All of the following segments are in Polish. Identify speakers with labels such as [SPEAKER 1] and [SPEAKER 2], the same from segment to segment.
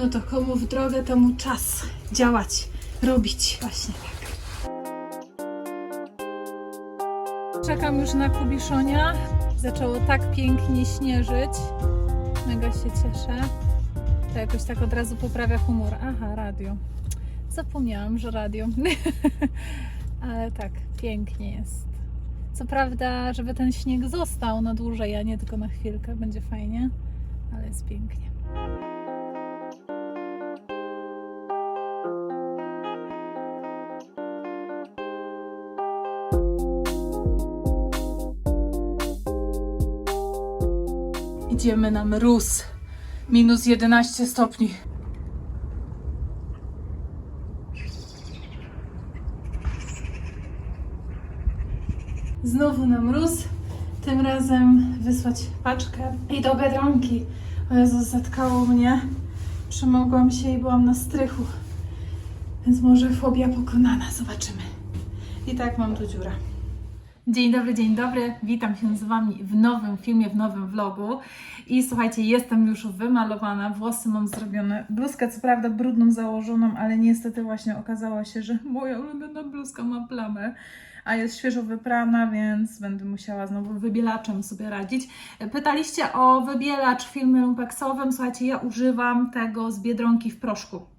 [SPEAKER 1] No to komu w drogę, temu czas działać, robić. Właśnie tak. Czekam już na Kubiszonia. Zaczęło tak pięknie śnieżyć. Mega się cieszę. To jakoś tak od razu poprawia humor. Aha, radio. Zapomniałam, że radio. Ale tak, pięknie jest. Co prawda, żeby ten śnieg został na dłużej, a nie tylko na chwilkę, będzie fajnie, ale jest pięknie. Idziemy na mróz. Minus 11 stopni. Znowu na mróz. Tym razem wysłać paczkę i do Biedronki. O Jezu, zatkało mnie. Przemogłam się i byłam na strychu. Więc może fobia pokonana. Zobaczymy. I tak mam tu dziura. Dzień dobry, dzień dobry. Witam się z Wami w nowym filmie, w nowym vlogu. I słuchajcie, jestem już wymalowana, włosy mam zrobione. Bluzkę co prawda brudną założoną, ale niestety właśnie okazało się, że moja ulubiona bluzka ma plamę. A jest świeżo wyprana, więc będę musiała znowu wybielaczem sobie radzić. Pytaliście o wybielacz w filmie lumpexowym. Słuchajcie, ja używam tego z Biedronki w proszku.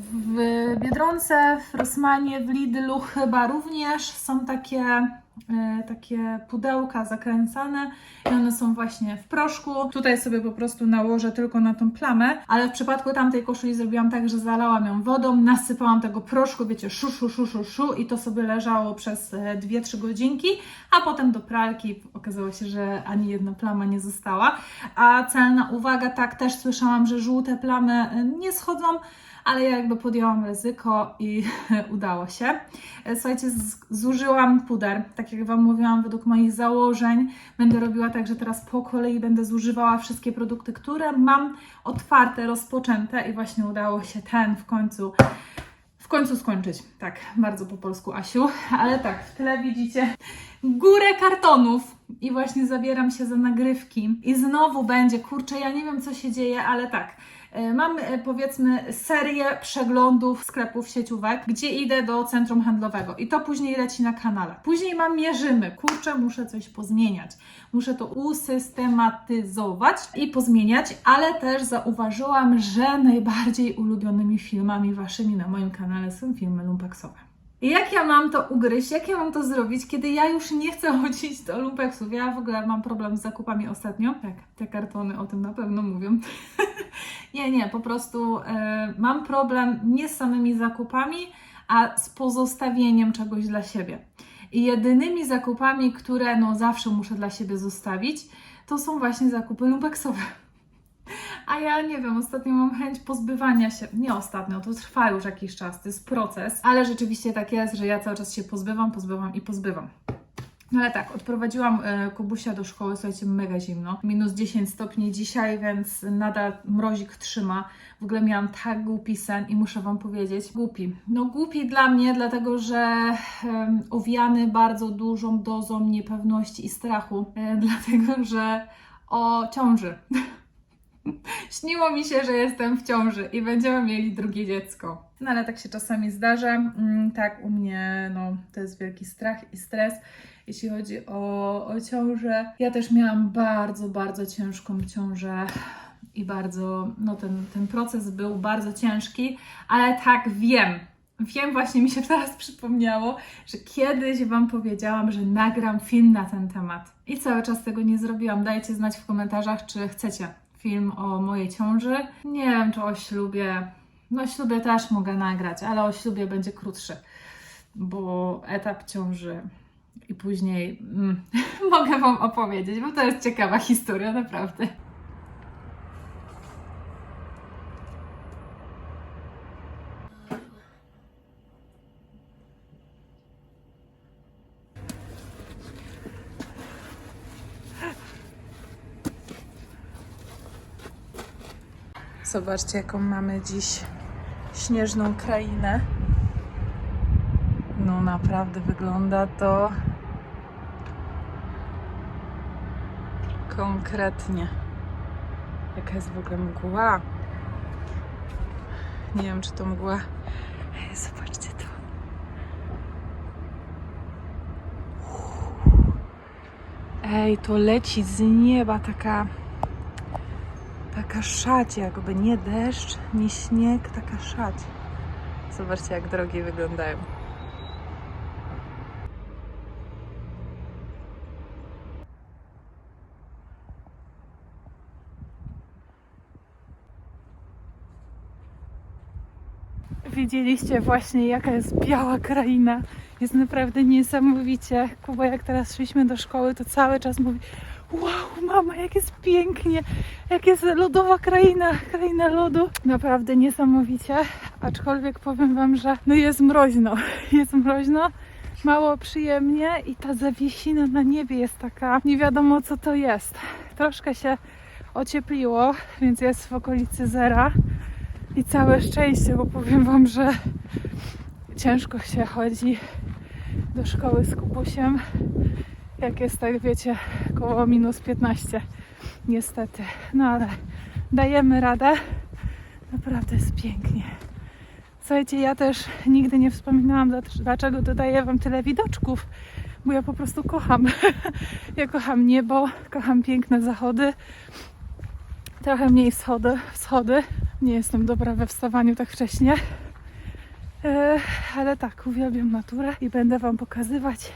[SPEAKER 1] W Biedronce, w Rossmanie, w Lidlu chyba również są takie, e, takie pudełka zakręcane i one są właśnie w proszku. Tutaj sobie po prostu nałożę tylko na tą plamę, ale w przypadku tamtej koszuli zrobiłam tak, że zalałam ją wodą, nasypałam tego proszku, wiecie, szu, szu, szu, szu, szu i to sobie leżało przez e, 2-3 godzinki, a potem do pralki okazało się, że ani jedna plama nie została. A celna uwaga, tak też słyszałam, że żółte plamy e, nie schodzą, ale ja jakby podjęłam ryzyko i udało się. Słuchajcie, zużyłam puder, tak jak Wam mówiłam, według moich założeń. Będę robiła tak, że teraz po kolei będę zużywała wszystkie produkty, które mam otwarte, rozpoczęte i właśnie udało się ten w końcu w końcu skończyć. Tak, bardzo po polsku, Asiu. Ale tak, w tle widzicie górę kartonów i właśnie zabieram się za nagrywki. I znowu będzie, kurczę, ja nie wiem co się dzieje, ale tak. E, Mam e, powiedzmy serię przeglądów sklepów sieciówek, gdzie idę do centrum handlowego i to później leci na kanale. Później mam mierzymy. Kurczę, muszę coś pozmieniać. Muszę to usystematyzować i pozmieniać, ale też zauważyłam, że najbardziej ulubionymi filmami waszymi na moim kanale są filmy lumpeksowe. Jak ja mam to ugryźć, jak ja mam to zrobić, kiedy ja już nie chcę chodzić do lumpeksów? Ja w ogóle mam problem z zakupami ostatnio. Tak, te kartony o tym na pewno mówią. nie, nie, po prostu e, mam problem nie z samymi zakupami, a z pozostawieniem czegoś dla siebie. I jedynymi zakupami, które no zawsze muszę dla siebie zostawić, to są właśnie zakupy lumpeksowe. A ja nie wiem, ostatnio mam chęć pozbywania się. Nie ostatnio, to trwa już jakiś czas, to jest proces, ale rzeczywiście tak jest, że ja cały czas się pozbywam, pozbywam i pozbywam. No ale tak, odprowadziłam e, Kubusia do szkoły, słuchajcie, mega zimno. Minus 10 stopni dzisiaj, więc nadal mrozik trzyma. W ogóle miałam tak głupi sen i muszę Wam powiedzieć, głupi. No głupi dla mnie, dlatego że em, owiany bardzo dużą dozą niepewności i strachu, e, dlatego że o ciąży. Śniło mi się, że jestem w ciąży i będziemy mieli drugie dziecko. No ale tak się czasami zdarza. Mm, Tak, u mnie no, to jest wielki strach i stres, jeśli chodzi o, o ciążę. Ja też miałam bardzo, bardzo ciężką ciążę i bardzo, no ten, ten proces był bardzo ciężki, ale tak wiem. Wiem, właśnie mi się teraz przypomniało, że kiedyś Wam powiedziałam, że nagram film na ten temat. I cały czas tego nie zrobiłam. Dajcie znać w komentarzach, czy chcecie film o mojej ciąży. Nie wiem, czy o ślubie. No, ślubie też mogę nagrać, ale o ślubie będzie krótszy, bo etap ciąży i później mm, mogę Wam opowiedzieć, bo to jest ciekawa historia, naprawdę. Zobaczcie, jaką mamy dziś śnieżną krainę. No naprawdę wygląda to konkretnie. Jaka jest w ogóle mgła. Nie wiem, czy to mgła. Ej, zobaczcie to. Ej, to leci z nieba taka taka szać jakby, nie deszcz, nie śnieg, taka szać. Zobaczcie, jak drogi wyglądają. Widzieliście właśnie, jaka jest biała kraina. Jest naprawdę niesamowicie. Kuba, jak teraz szliśmy do szkoły, to cały czas mówi: Wow, mama, jak jest pięknie, jak jest lodowa kraina, kraina lodu. Naprawdę niesamowicie. Aczkolwiek powiem Wam, że no jest mroźno. Jest mroźno, mało przyjemnie i ta zawiesina na niebie jest taka, nie wiadomo co to jest. Troszkę się ociepliło, więc jest w okolicy zera. I całe szczęście, bo powiem Wam, że ciężko się chodzi do szkoły z Kubusiem, jak jest tak, wiecie, koło minus 15. Niestety. No ale dajemy radę. Naprawdę jest pięknie. Słuchajcie, ja też nigdy nie wspominałam, dlacz- dlaczego dodaję Wam tyle widoczków, bo ja po prostu kocham. Ja kocham niebo, kocham piękne zachody, trochę mniej wschody, wschody. Nie jestem dobra we wstawaniu tak wcześnie. E, ale tak, uwielbiam naturę i będę Wam pokazywać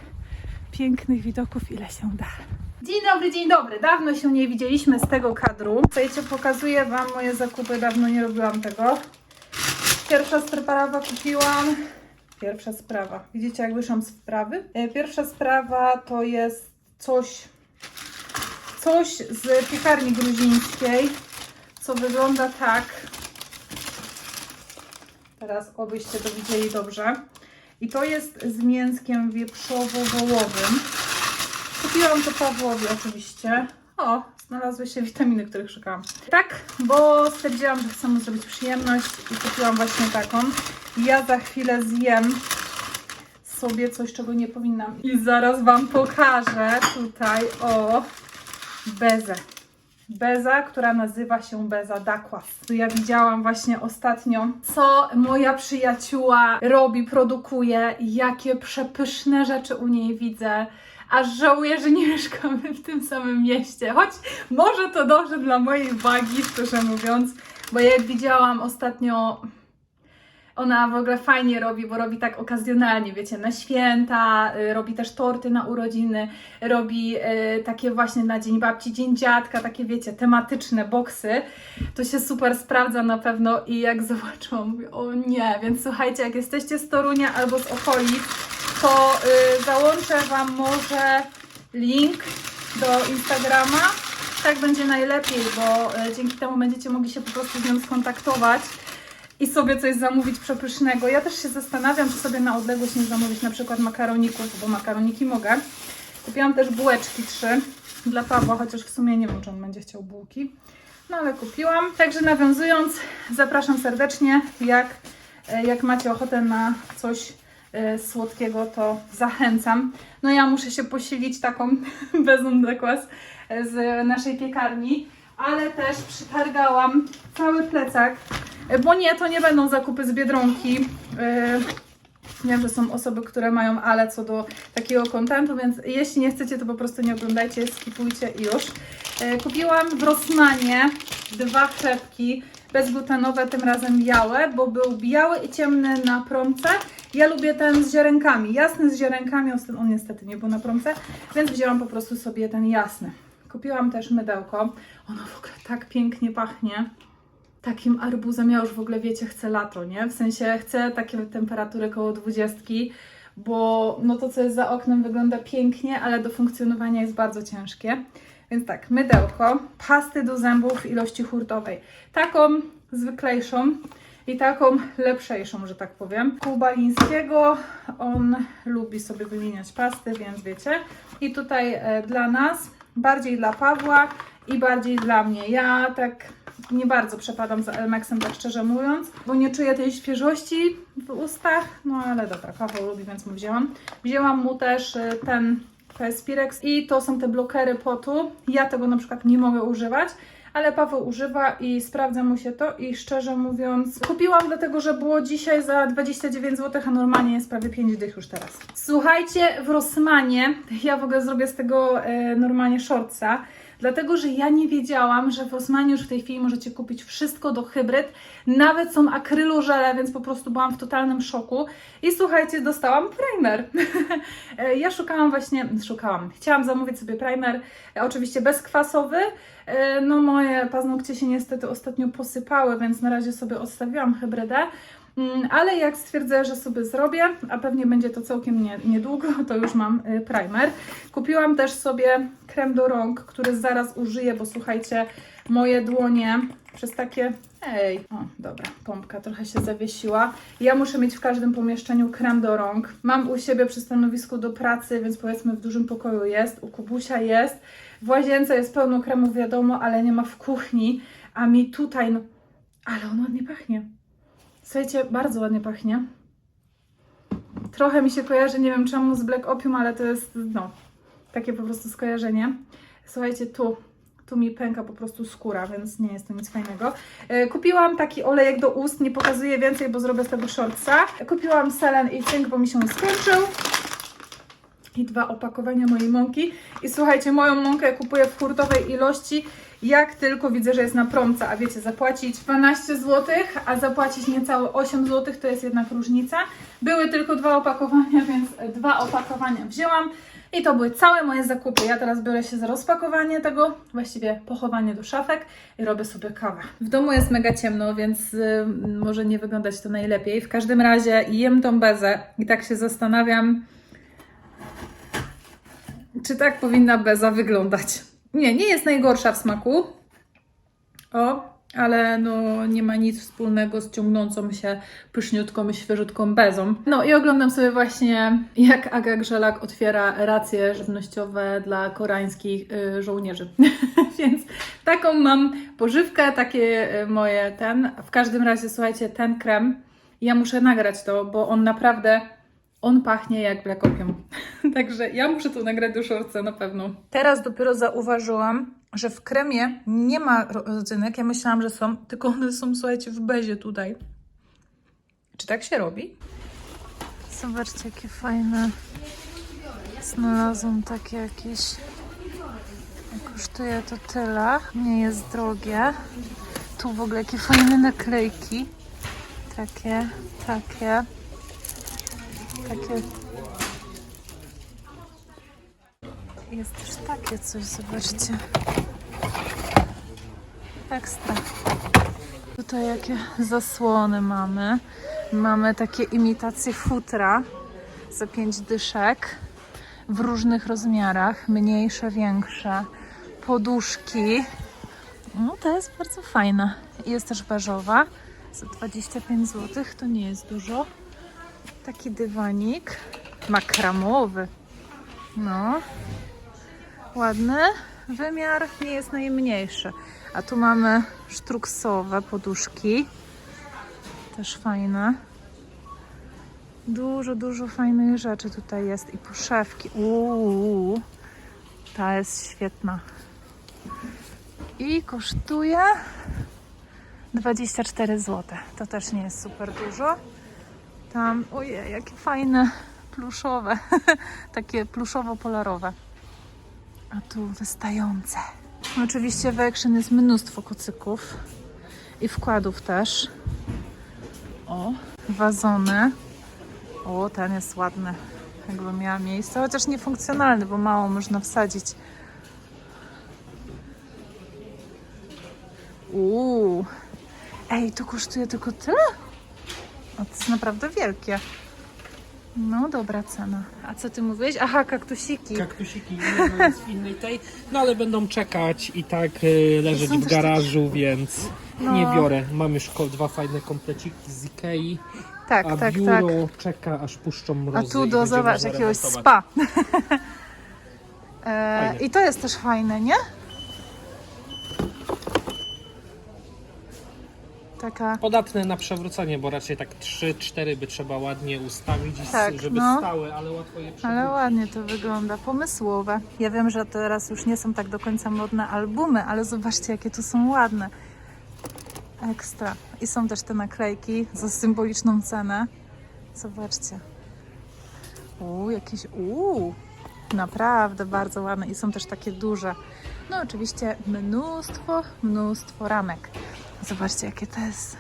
[SPEAKER 1] pięknych widoków, ile się da. Dzień dobry, dzień dobry. Dawno się nie widzieliśmy z tego kadru. Słuchajcie, pokazuję Wam moje zakupy. Dawno nie robiłam tego. Pierwsza sprawa kupiłam. Pierwsza sprawa. Widzicie, jak wyszłam z sprawy? E, Pierwsza sprawa to jest coś, coś z piekarni gruzińskiej, co wygląda tak. Teraz obyście to widzieli dobrze. I to jest z mięskiem wieprzowo-wołowym. Kupiłam to Pawłowi oczywiście. O, znalazły się witaminy, których szukałam. Tak, bo stwierdziłam, że chcę mu zrobić przyjemność i kupiłam właśnie taką. Ja za chwilę zjem sobie coś, czego nie powinnam. I zaraz Wam pokażę tutaj o bezę. Beza, która nazywa się Beza Dakwas. Ja widziałam właśnie ostatnio, co moja przyjacióła robi, produkuje, jakie przepyszne rzeczy u niej widzę. Aż żałuję, że nie mieszkamy w tym samym mieście. Choć może to dobrze dla mojej wagi, szczerze mówiąc, bo jak widziałam ostatnio ona w ogóle fajnie robi, bo robi tak okazjonalnie, wiecie, na święta, y, robi też torty na urodziny, robi y, takie właśnie na Dzień Babci, Dzień Dziadka, takie wiecie, tematyczne boksy. To się super sprawdza na pewno i jak zobaczyłam, mówię, o nie, więc słuchajcie, jak jesteście z Torunia albo z okolic, to y, załączę Wam może link do Instagrama. Tak będzie najlepiej, bo dzięki temu będziecie mogli się po prostu z nią skontaktować i sobie coś zamówić przepysznego. Ja też się zastanawiam, czy sobie na odległość nie zamówić na przykład makaroników, bo makaroniki mogę. Kupiłam też bułeczki trzy dla Pawła, chociaż w sumie nie wiem, czy on będzie chciał bułki. No ale kupiłam. Także nawiązując, zapraszam serdecznie. Jak, e, jak macie ochotę na coś e, słodkiego, to zachęcam. No ja muszę się posilić taką bezą dekwas z naszej piekarni, ale też przytargałam cały plecak E, Bo nie, to nie będą zakupy z Biedronki. E, Wiem, że są osoby, które mają ale co do takiego kontentu, więc jeśli nie chcecie, to po prostu nie oglądajcie, skipujcie i już. E, Kupiłam w Rossmanie dwa chlebki bezglutenowe, tym razem białe, bo był biały i ciemny na promce. Ja lubię ten z ziarenkami, jasny z ziarenkami, on niestety nie był na promce, więc wzięłam po prostu sobie ten jasny. Kupiłam też mydełko, ono w ogóle tak pięknie pachnie takim arbuzem. Ja już w ogóle wiecie, chcę lato, nie? W sensie chcę takie temperatury koło 20, bo no to, co jest za oknem, wygląda pięknie, ale do funkcjonowania jest bardzo ciężkie. Więc tak, mydełko, pasty do zębów w ilości hurtowej. Taką zwyklejszą i taką lepszejszą, że tak powiem. Kubalińskiego, on lubi sobie wymieniać pasty, więc wiecie. I tutaj e, dla nas, bardziej dla Pawła i bardziej dla mnie. Ja tak nie bardzo przepadam za Elmexem, tak szczerze mówiąc, bo nie czuję tej świeżości w ustach, no ale dobra, Paweł lubi, więc mu wzięłam. Wzięłam mu też y, ten, to jest Pirex i to są te blokery potu. Ja tego na przykład nie mogę używać, ale Paweł używa i sprawdza mu się to i szczerze mówiąc kupiłam dlatego, że było dzisiaj za 29 zł, a normalnie jest prawie 5 dych już teraz. Słuchajcie, w Rossmanie, ja w ogóle zrobię z tego e, normalnie shortsa, Dlatego, że ja nie wiedziałam, że w Osmanie już w tej chwili możecie kupić wszystko do hybryd. Nawet są akrylożele, więc po prostu byłam w totalnym szoku. I słuchajcie, dostałam primer. Ja szukałam właśnie, szukałam, chciałam zamówić sobie primer, oczywiście bezkwasowy. E, No moje paznokcie się niestety ostatnio posypały, więc na razie sobie odstawiłam hybrydę. Mm, Ale jak stwierdzę, że sobie zrobię, a pewnie będzie to całkiem nie, niedługo, to już mam y, primer. Kupiłam też sobie krem do rąk, który zaraz użyję, bo słuchajcie, moje dłonie przez takie. Ej, o dobra, pompka trochę się zawiesiła. Ja muszę mieć w każdym pomieszczeniu krem do rąk. Mam u siebie przy stanowisku do pracy, więc powiedzmy w dużym pokoju jest, u Kubusia jest. W łazience jest pełno kremów, wiadomo, ale nie ma w kuchni. A mi tutaj, no, ale on ładnie pachnie. Słuchajcie, bardzo ładnie pachnie. Trochę mi się kojarzy, nie wiem czemu, z Black Opium, ale to jest, no, takie po prostu skojarzenie. Słuchajcie, tu, tu mi pęka po prostu skóra, więc nie jest to nic fajnego. E, Kupiłam taki olejek do ust, nie pokazuję więcej, bo zrobię z tego shortsa. Kupiłam selen i cynk, bo mi się skończył. I dwa opakowania mojej mąki. I słuchajcie, moją mąkę kupuję w hurtowej ilości, jak tylko widzę, że jest na promce. A wiecie, zapłacić 12 zł, a zapłacić niecałe 8 zł, to jest jednak różnica. Były tylko dwa opakowania, więc dwa opakowania wzięłam. I to były całe moje zakupy. Ja teraz biorę się za rozpakowanie tego, właściwie pochowanie do szafek i robię sobie kawę. W domu jest mega ciemno, więc y, może nie wyglądać to najlepiej. W każdym razie jem tą bezę i tak się zastanawiam, czy tak powinna beza wyglądać. Nie, nie jest najgorsza w smaku. O, ale no nie ma nic wspólnego z ciągnącą się pyszniutką i świeżutką bezą. No i oglądam sobie właśnie, jak Aga Grzelak otwiera racje żywnościowe dla koreańskich y, żołnierzy. Więc taką mam pożywkę, takie y, moje ten. W każdym razie, słuchajcie, ten krem, ja muszę nagrać to, bo on naprawdę on pachnie jak Black Opium. Także ja muszę to nagrać do szorca na pewno. Teraz dopiero zauważyłam, że w kremie nie ma rodzynek. Ja myślałam, że są, tylko one są, słuchajcie, w bezie tutaj. Czy tak się robi? Zobaczcie, jakie fajne. Znalazłam takie jakieś. Kosztuje to tyle. Nie jest drogie. Tu w ogóle jakie fajne naklejki. Takie, takie takie. Jest też takie coś, zobaczcie. Ekstra. Tutaj jakie zasłony mamy. Mamy takie imitacje futra za 5 dyszek w różnych rozmiarach, mniejsze, większe. Poduszki. No, to jest bardzo fajne. Jest też beżowa za 25 zł. To nie jest dużo. Taki dywanik makramowy. No, ładny. Wymiar nie jest najmniejszy. A tu mamy sztruksowe poduszki. Też fajne. Dużo, dużo fajnych rzeczy tutaj jest. I poszewki. Uuu, ta jest świetna. I kosztuje 24 zł. To też nie jest super dużo. Tam, ojej, jakie fajne, pluszowe, takie pluszowo-polarowe. A tu wystające. Oczywiście w Action jest mnóstwo kocyków i wkładów też. O, wazony. O, ten jest ładny, jakby miała miejsce, chociaż niefunkcjonalny, bo mało można wsadzić. Uuu, ej, to kosztuje tylko tyle? O, to jest naprawdę wielkie. No, dobra cena. A co ty mówiłeś? Aha, kaktusiki.
[SPEAKER 2] Kaktusiki nie ma z innej tej, no ale będą czekać i tak y, leżeć
[SPEAKER 1] Są
[SPEAKER 2] w
[SPEAKER 1] też
[SPEAKER 2] garażu, więc
[SPEAKER 1] No.
[SPEAKER 2] nie biorę. Mam już ko- dwa fajne kompleciki z Ikei,
[SPEAKER 1] tak,
[SPEAKER 2] a
[SPEAKER 1] tak, tak.
[SPEAKER 2] biuro czeka aż puszczą mrozy.
[SPEAKER 1] A tu
[SPEAKER 2] i
[SPEAKER 1] do, zobacz, jakiegoś spa. e. I to jest też fajne, nie? Taka...
[SPEAKER 2] Podatne na przewrócenie, bo raczej tak 3-4 by trzeba ładnie ustawić,
[SPEAKER 1] Tak,
[SPEAKER 2] żeby
[SPEAKER 1] no.
[SPEAKER 2] stały, ale łatwo je
[SPEAKER 1] Ale
[SPEAKER 2] przewrócić.
[SPEAKER 1] ładnie to wygląda, pomysłowe. Ja wiem, że teraz już nie są tak do końca modne albumy, ale zobaczcie, jakie tu są ładne. Ekstra. I są też te naklejki za symboliczną cenę. Zobaczcie. Uuu, jakieś. Uuu, naprawdę bardzo ładne. I są też takie duże. No, oczywiście mnóstwo, mnóstwo ramek. Zobaczcie, jakie to jest.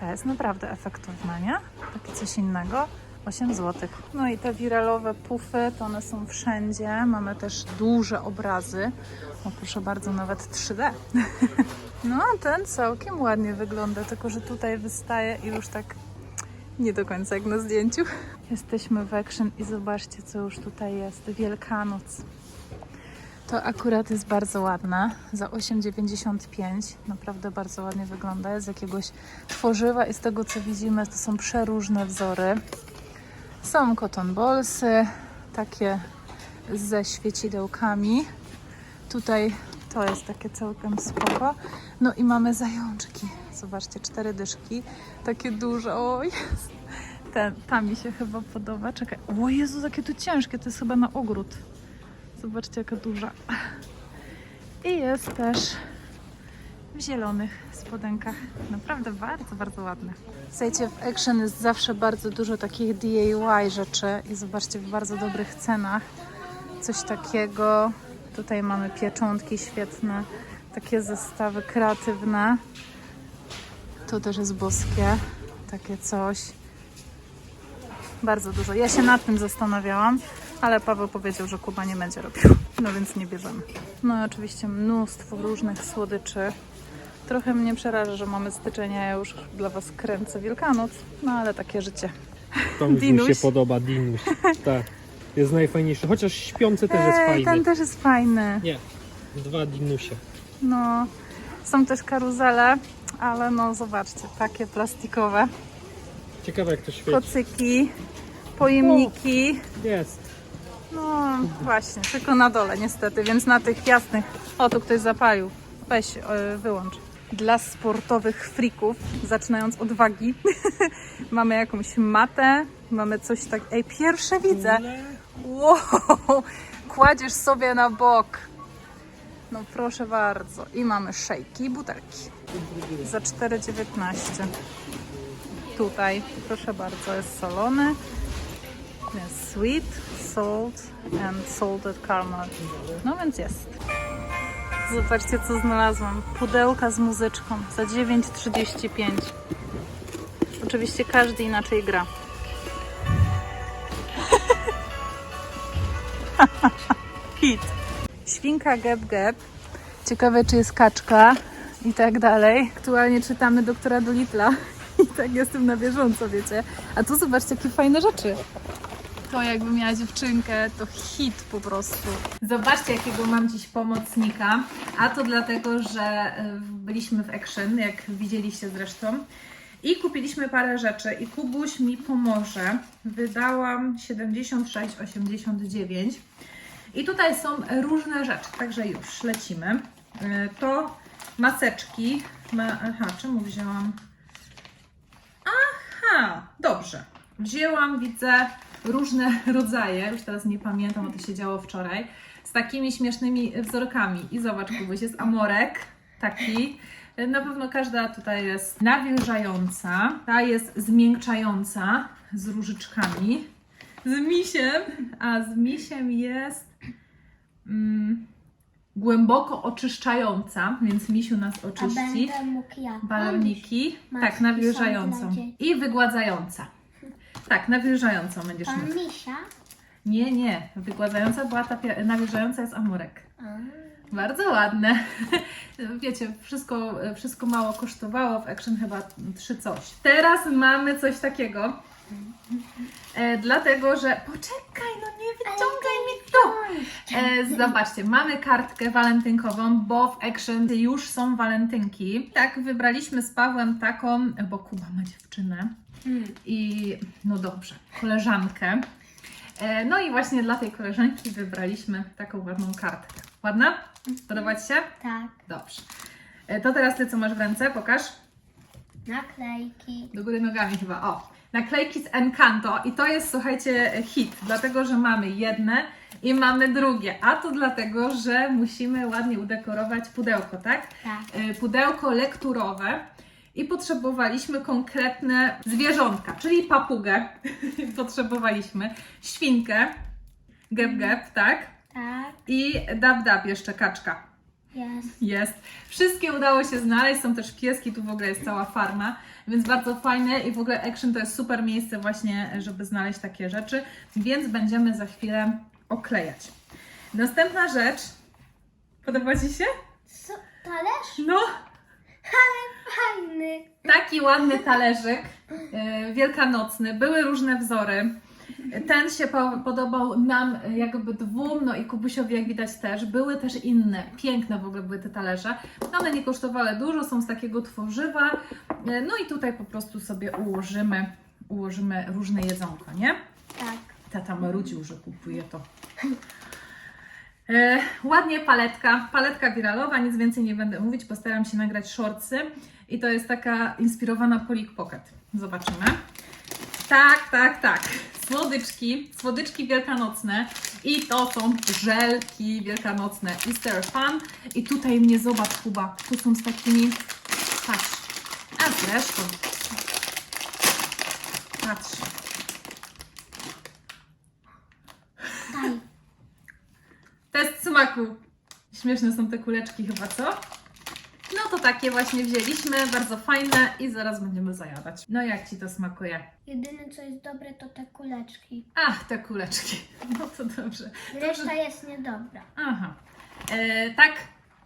[SPEAKER 1] To jest naprawdę efektowne, nie? Takie coś innego. 8 zł. No i te wirelowe pufy, to one są wszędzie. Mamy też duże obrazy. O proszę bardzo, nawet 3D. No, ten całkiem ładnie wygląda, tylko że tutaj wystaje i już tak nie do końca jak na zdjęciu. Jesteśmy w Action i zobaczcie, co już tutaj jest. Wielkanoc. To akurat jest bardzo ładne. Za 8,95. Naprawdę bardzo ładnie wygląda. Jest z jakiegoś tworzywa i z tego co widzimy, to są przeróżne wzory. Są cotton ballsy, takie ze świecidełkami. Tutaj to jest takie całkiem spoko. No i mamy zajączki. Zobaczcie, cztery dyszki. Takie duże. O jest. Ta mi się chyba podoba. Czekaj. O Jezu, jakie to ciężkie. To jest chyba na ogród. Zobaczcie, jaka duża. I jest też w zielonych spodenkach. Naprawdę bardzo, bardzo ładne. Słuchajcie, w Action jest zawsze bardzo dużo takich DIY rzeczy i zobaczcie, w bardzo dobrych cenach. Coś takiego. Tutaj mamy pieczątki świetne, takie zestawy kreatywne. To też jest boskie, takie coś. Bardzo dużo. Ja się nad tym zastanawiałam, ale Paweł powiedział, że Kuba nie będzie robił, no więc nie bierzemy. No i oczywiście mnóstwo różnych słodyczy. Trochę mnie przeraża, że mamy styczeń, a ja już dla Was kręcę Wielkanoc, no ale takie życie.
[SPEAKER 2] To mi się podoba, Dinuś. Tak, jest najfajniejszy. Chociaż śpiący też jest
[SPEAKER 1] Ej,
[SPEAKER 2] fajny.
[SPEAKER 1] ten też jest fajny.
[SPEAKER 2] Nie, dwa Dinusie.
[SPEAKER 1] No, są też karuzele, ale no zobaczcie, takie plastikowe.
[SPEAKER 2] Ciekawe jak to świeci.
[SPEAKER 1] Kocyki, pojemniki.
[SPEAKER 2] Jest.
[SPEAKER 1] No właśnie, tylko na dole niestety, więc na tych jasnych. O, tu ktoś zapalił. Weź, e, wyłącz. Dla sportowych frików, zaczynając od wagi, mamy jakąś matę, mamy coś tak. Ej, pierwsze widzę. Wow, kładziesz sobie na bok. No proszę bardzo. I mamy szejki i butelki. Za 4,19. Tutaj, proszę bardzo, jest solony. Sweet, salt and salted caramel. No więc jest. Zobaczcie co znalazłam. Pudełka z muzyczką za 9,35. Oczywiście każdy inaczej gra. Hit. Świnka Geb Geb. Ciekawe czy jest kaczka i tak dalej. Aktualnie czytamy doktora Dolitla i tak jestem na bieżąco, wiecie. A tu zobaczcie jakie fajne rzeczy. To jakby miała dziewczynkę, to hit po prostu. Zobaczcie, jakiego mam dziś pomocnika. A to dlatego, że y, byliśmy w Action, jak widzieliście zresztą. I kupiliśmy parę rzeczy i Kubuś mi pomoże. Wydałam 76,89. I tutaj są różne rzeczy, także już lecimy. Y, To maseczki. Ma, aha, czemu wzięłam? Aha, dobrze. Wzięłam, widzę, różne rodzaje, już teraz nie pamiętam, bo to się działo wczoraj, z takimi śmiesznymi wzorkami. I zobacz, Kubuś, jest amorek, taki. Na pewno każda tutaj jest nawilżająca, ta jest zmiękczająca z różyczkami, z misiem, a z misiem jest mm, głęboko oczyszczająca, więc misiu nas
[SPEAKER 3] A
[SPEAKER 1] oczyści
[SPEAKER 3] będę mógł ja.
[SPEAKER 1] baloniki, tak, nawilżającą i wygładzająca. Tak, nawilżającą będziesz
[SPEAKER 3] Pan
[SPEAKER 1] mieć.
[SPEAKER 3] Misia.
[SPEAKER 1] Nie, nie, wygładzająca była ta pia- nawilżająca jest amorek.
[SPEAKER 3] A,
[SPEAKER 1] Bardzo ładne. Wiecie, wszystko, wszystko mało kosztowało, w Action chyba trzy coś. Teraz mamy coś takiego. E, dlatego, że. Poczekaj, no nie wyciągaj mi to! E, zobaczcie, mamy kartkę walentynkową, bo w Action już są walentynki. Tak, wybraliśmy z Pawłem taką, bo Kuba ma dziewczynę. I no dobrze, koleżankę. E, no i właśnie dla tej koleżanki wybraliśmy taką ładną kartkę. Ładna? Podoba Ci się?
[SPEAKER 3] Tak.
[SPEAKER 1] Dobrze. E, To teraz Ty co masz w ręce? Pokaż.
[SPEAKER 3] Naklejki.
[SPEAKER 1] Do góry nogami chyba. O, naklejki z Encanto i to jest, słuchajcie, hit, dlatego że mamy jedne i mamy drugie. A to dlatego, że musimy ładnie udekorować pudełko, tak?
[SPEAKER 3] Tak.
[SPEAKER 1] E, Pudełko lekturowe i potrzebowaliśmy konkretne zwierzątka, czyli papugę potrzebowaliśmy, świnkę, gep gep, tak?
[SPEAKER 3] Tak.
[SPEAKER 1] I dab dab jeszcze kaczka.
[SPEAKER 3] Jest.
[SPEAKER 1] Jest. Wszystkie udało się znaleźć, są też pieski, tu w ogóle jest cała farma, więc bardzo fajne i w ogóle Action to jest super miejsce właśnie, żeby znaleźć takie rzeczy, więc będziemy za chwilę oklejać. Następna rzecz, podoba Ci się?
[SPEAKER 3] Co? Talerz?
[SPEAKER 1] No,
[SPEAKER 3] Fajny.
[SPEAKER 1] taki ładny talerzyk e, wielkanocny, były różne wzory. Ten się po, podobał nam jakby dwóm, no i Kubusiowi jak widać też. Były też inne, piękne w ogóle były te talerze. One nie kosztowały dużo, są z takiego tworzywa. E, No i tutaj po prostu sobie ułożymy, ułożymy różne jedzonko, nie?
[SPEAKER 3] Tak.
[SPEAKER 1] Tata marudził, że kupuje to. E, ładnie paletka, paletka wiralowa, nic więcej nie będę mówić, postaram się nagrać shortsy i to jest taka inspirowana Polik Pocket. Zobaczymy. Tak, tak, tak. Słodyczki, słodyczki wielkanocne i to są żelki wielkanocne Easter Fun i tutaj mnie zobacz Kuba, tu są z takimi, patrz, a zresztą, patrz, smaku. Śmieszne są te kuleczki chyba, co? No to takie właśnie wzięliśmy, bardzo fajne i zaraz będziemy zajadać. No jak Ci to smakuje?
[SPEAKER 3] Jedyne co jest dobre to te kuleczki.
[SPEAKER 1] Ach, te kuleczki. No to dobrze.
[SPEAKER 3] Reszta jest niedobra.
[SPEAKER 1] Aha. E, tak,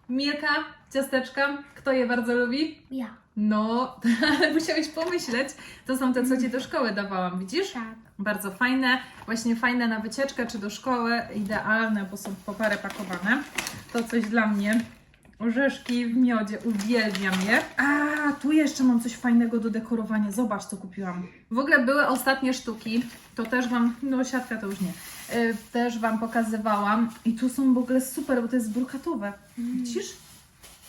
[SPEAKER 1] Mirka, ciasteczka, kto je bardzo lubi?
[SPEAKER 3] Ja.
[SPEAKER 1] No, ale musiałeś pomyśleć. To są te, co Ci do szkoły dawałam, widzisz?
[SPEAKER 3] Tak.
[SPEAKER 1] Bardzo fajne, właśnie fajne na wycieczkę czy do szkoły, idealne, bo są po parę pakowane. To coś dla mnie. Orzeszki w miodzie, uwielbiam je. A, tu jeszcze mam coś fajnego do dekorowania. Zobacz, co kupiłam. W ogóle były ostatnie sztuki, to też Wam, no siatka to już nie, yy, też Wam pokazywałam. I tu są w ogóle super, bo to jest brukatowe. Widzisz?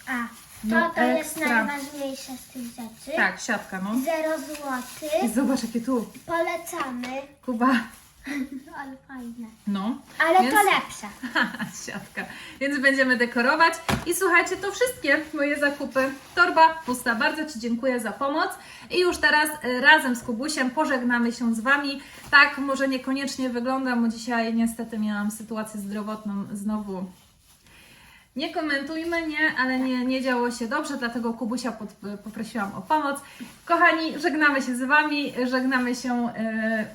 [SPEAKER 3] A,
[SPEAKER 1] No,
[SPEAKER 3] to jest
[SPEAKER 1] ekstra.
[SPEAKER 3] najważniejsze z tych rzeczy.
[SPEAKER 1] Tak, siatka, no.
[SPEAKER 3] Zero
[SPEAKER 1] I
[SPEAKER 3] złotych.
[SPEAKER 1] zobacz, jakie tu,
[SPEAKER 3] Polecamy.
[SPEAKER 1] Kuba.
[SPEAKER 3] Ale fajne.
[SPEAKER 1] No.
[SPEAKER 3] Ale
[SPEAKER 1] Więc-
[SPEAKER 3] to lepsze.
[SPEAKER 1] Haha, Siatka. Więc będziemy dekorować. I słuchajcie, to wszystkie moje zakupy. Torba pusta. Bardzo Ci dziękuję za pomoc. I już teraz y, razem z Kubusiem pożegnamy się z Wami. Tak, może niekoniecznie wyglądam, bo dzisiaj niestety miałam sytuację zdrowotną znowu. Nie komentujmy, nie, ale nie, nie działo się dobrze, dlatego Kubusia pod, poprosiłam o pomoc. Kochani, żegnamy się z Wami, żegnamy się y,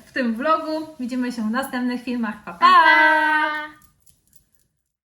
[SPEAKER 1] w tym vlogu. Widzimy się w następnych filmach. pa! pa.
[SPEAKER 3] Pa!